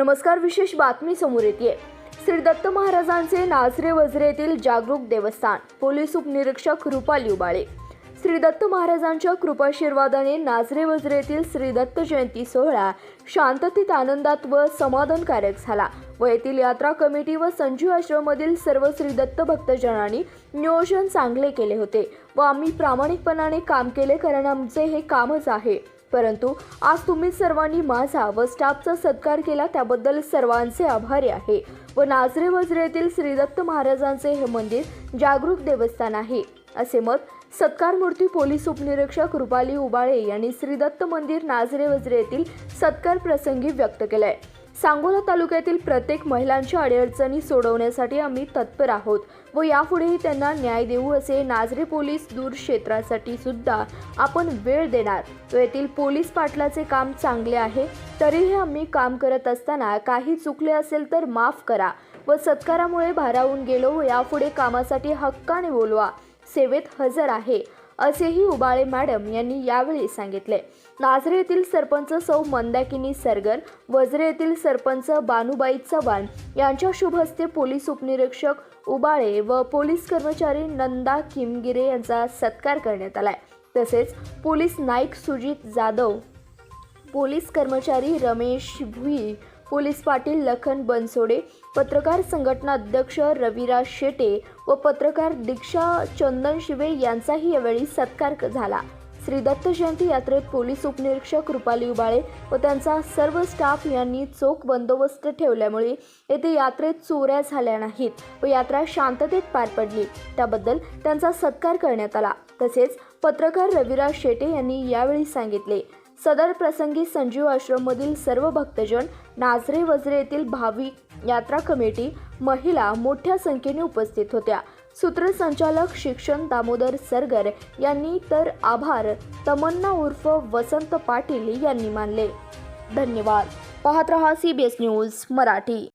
नमस्कार विशेष बातमी समोर येते श्री दत्त महाराजांचे नाझरे वजरे येथील जागरूक देवस्थान पोलीस उपनिरीक्षक रुपाली उबाळे. श्री दत्त महाराजांच्या कृपाशीर्वादाने नाझरे वजरे येथील श्री दत्त जयंती सोहळा शांततेत आनंदात व समाधानकारक झाला. व येथील यात्रा कमिटी व संजीव आश्रममधील सर्व श्री दत्त भक्तजनांनी नियोजन चांगले केले होते व आम्ही प्रामाणिकपणाने काम केले कारण आमचे हे कामच आहे. परंतु आज तुम्ही सर्वांनी माझा व स्टाफचा सत्कार केला त्याबद्दल सर्वांचे आभारी आहे. व नाझरे वजरे येथील महाराजांचे हे मंदिर जागरूक देवस्थान आहे. असे मत सत्कार मूर्ती पोलीस उपनिरीक्षक रुपाली उबाळे यांनी श्रीदत्त मंदिर नाझरे वजरे येथील सत्कार प्रसंगी व्यक्त केलाय. सांगोला तालुक्यातील प्रत्येक महिलांच्या अडीअडचणी सोडवण्यासाठी आम्ही तत्पर आहोत व यापुढेही त्यांना न्याय देऊ असे नाझरे पोलीस दूर क्षेत्रासाठी सुद्धा आपण वेळ देणार. व येथील पोलीस पाटलाचे काम चांगले आहे तरीही आम्ही काम करत असताना काही चुकले असेल तर माफ करा व सत्कारामुळे भारावून गेलो व यापुढे कामासाठी हक्काने बोलवा. सेवेत हजर आहे. असेही उबाळे मॅडम यांनी यावेळी सांगितले. नाझरे येथील सरपंच सौ मंदाकिनी सरगर वजरे येथील सरपंच बानुबाई चव्हाण यांच्या शुभ हस्ते पोलीस उपनिरीक्षक उबाळे व पोलीस कर्मचारी नंदा किमगिरे यांचा सत्कार करण्यात आलाय. तसेच पोलीस नाईक सुजित जाधव पोलीस कर्मचारी रमेश भुई पोलीस पाटील लखन बनसोडे पत्रकार संघटना अध्यक्ष रविराज शेटे व पत्रकार दीक्षा चंदन शिवे यांचाही यावेळी सत्कार झाला. श्री दत्त जयंती यात्रेत पोलीस उपनिरीक्षक रुपाली उबाळे व त्यांचा सर्व स्टाफ यांनी चोख बंदोबस्त ठेवल्यामुळे येथे यात्रेत चोऱ्या झाल्या नाहीत व यात्रा शांततेत पार पडली. त्याबद्दल त्यांचा सत्कार करण्यात आला. तसेच पत्रकार रविराज शेटे यांनी यावेळी सांगितले. सदर प्रसंगी संजीव आश्रममधील सर्व भक्तजन नाझरे वजरे येथील भाविक यात्रा कमिटी महिला मोठ्या संख्येने उपस्थित होत्या. सूत्रसंचालक शिक्षण दामोदर सरगर यांनी तर आभार तमन्ना उर्फ वसंत पाटील यांनी मानले. धन्यवाद. पाहत रहा C B S news Marathi.